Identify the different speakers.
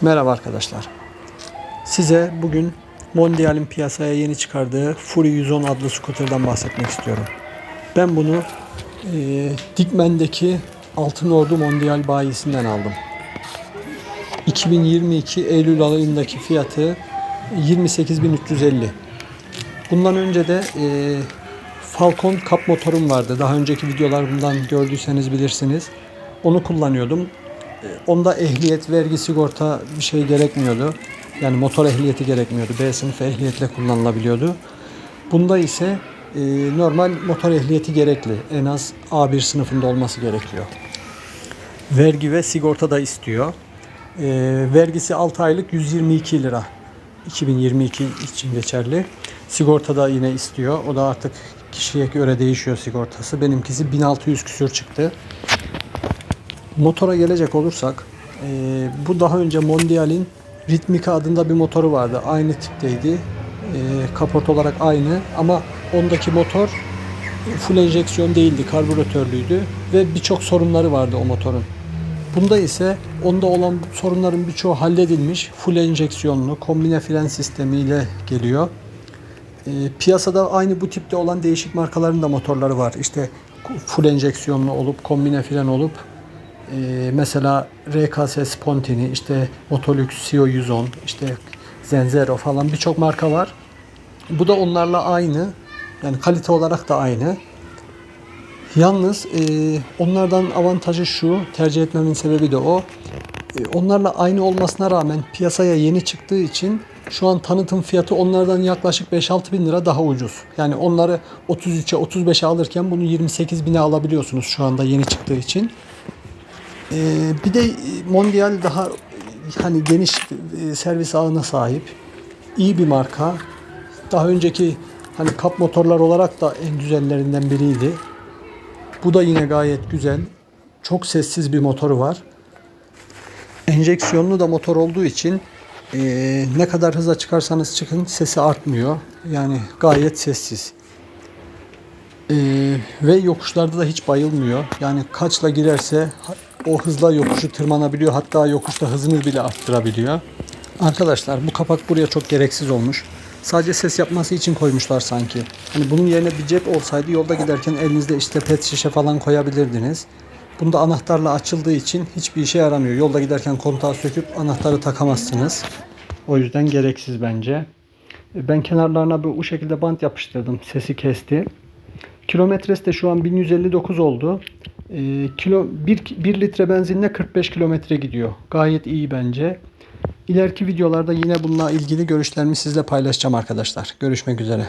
Speaker 1: Merhaba arkadaşlar. Size bugün Mondial'in piyasaya yeni çıkardığı Fury 110 adlı scooter'dan bahsetmek istiyorum. Ben bunu e, Dikmen'deki Altın Ordu Mondial bayisinden aldım. 2022 Eylül ayındaki fiyatı 28.350. Bundan önce de e, Falcon kap motorum vardı. Daha önceki videolarımdan gördüyseniz bilirsiniz. Onu kullanıyordum. E, Onda ehliyet, vergi, sigorta bir şey gerekmiyordu. Yani motor ehliyeti gerekmiyordu. B sınıf ehliyetle kullanılabiliyordu. Bunda ise e, normal motor ehliyeti gerekli. En az A1 sınıfında olması gerekiyor. Vergi ve sigorta da istiyor. E, vergisi 6 aylık 122 lira. 2022 için geçerli. Sigorta da yine istiyor. O da artık kişiye göre değişiyor sigortası. Benimkisi 1600 küsür çıktı. Motora gelecek olursak e, bu daha önce Mondial'in Ritmica adında bir motoru vardı. Aynı tipteydi. E, kaport olarak aynı ama ondaki motor full enjeksiyon değildi. Karbüratörlüydü ve birçok sorunları vardı o motorun. Bunda ise onda olan sorunların birçoğu halledilmiş. Full enjeksiyonlu kombine fren sistemiyle geliyor. E, piyasada aynı bu tipte olan değişik markaların da motorları var. İşte full enjeksiyonlu olup kombine fren olup e, mesela RKS Spontini, işte Motolux CO 110, işte Zenzero falan birçok marka var. Bu da onlarla aynı. Yani kalite olarak da aynı. Yalnız e, onlardan avantajı şu, tercih etmemin sebebi de o. E, onlarla aynı olmasına rağmen piyasaya yeni çıktığı için şu an tanıtım fiyatı onlardan yaklaşık 5-6 bin lira daha ucuz. Yani onları 33'e 35'e alırken bunu 28 bine alabiliyorsunuz şu anda yeni çıktığı için. E, bir de Mondial daha e, hani geniş e, servis ağına sahip. iyi bir marka. Daha önceki hani kap motorlar olarak da en güzellerinden biriydi. Bu da yine gayet güzel. Çok sessiz bir motoru var. Enjeksiyonlu da motor olduğu için eee, ne kadar hıza çıkarsanız çıkın sesi artmıyor. Yani gayet sessiz. Eee, ve yokuşlarda da hiç bayılmıyor. Yani kaçla girerse o hızla yokuşu tırmanabiliyor. Hatta yokuşta hızını bile arttırabiliyor. Arkadaşlar bu kapak buraya çok gereksiz olmuş. Sadece ses yapması için koymuşlar sanki. Hani bunun yerine bir cep olsaydı yolda giderken elinizde işte pet şişe falan koyabilirdiniz. Bunda anahtarla açıldığı için hiçbir işe yaramıyor. Yolda giderken kontağı söküp anahtarı takamazsınız. O yüzden gereksiz bence. Ben kenarlarına bu şekilde bant yapıştırdım. Sesi kesti. Kilometresi de şu an 1159 oldu. Ee, kilo 1, 1 litre benzinle 45 kilometre gidiyor. Gayet iyi bence. İleriki videolarda yine bununla ilgili görüşlerimi sizle paylaşacağım arkadaşlar. Görüşmek üzere.